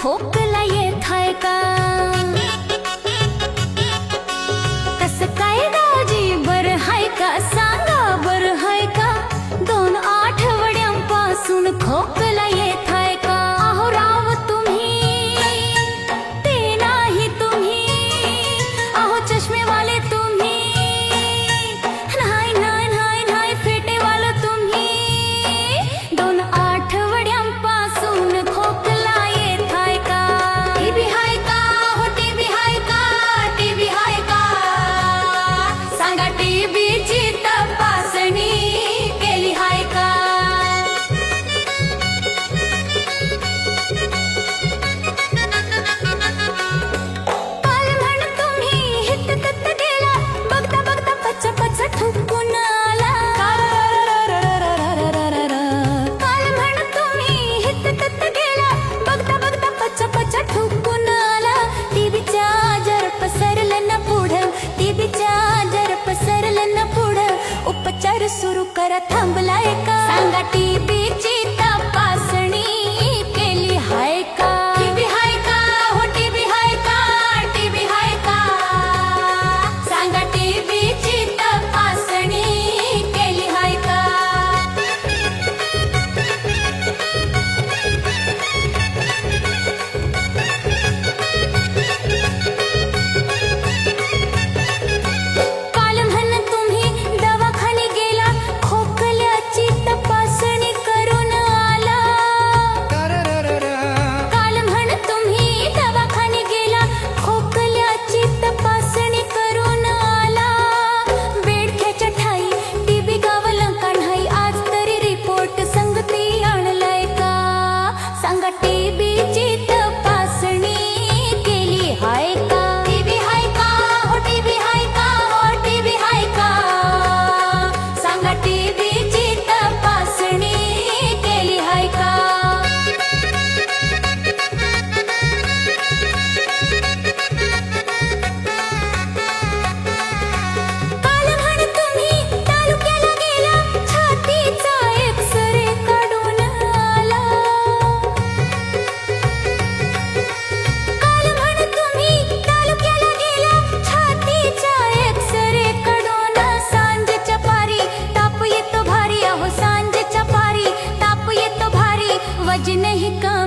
खोकला येत आहे का? तस काय दाजी बर हाय का? सांगा बर हाय का? दोन आठवड्यांपासून खोकला येत आहे का? अहो राव तुम्ही ते नाही तुम्ही. अहो चष्मे चर सुरू कर थांबलाय का सांगा टीव्हीची ताप आज नहीं का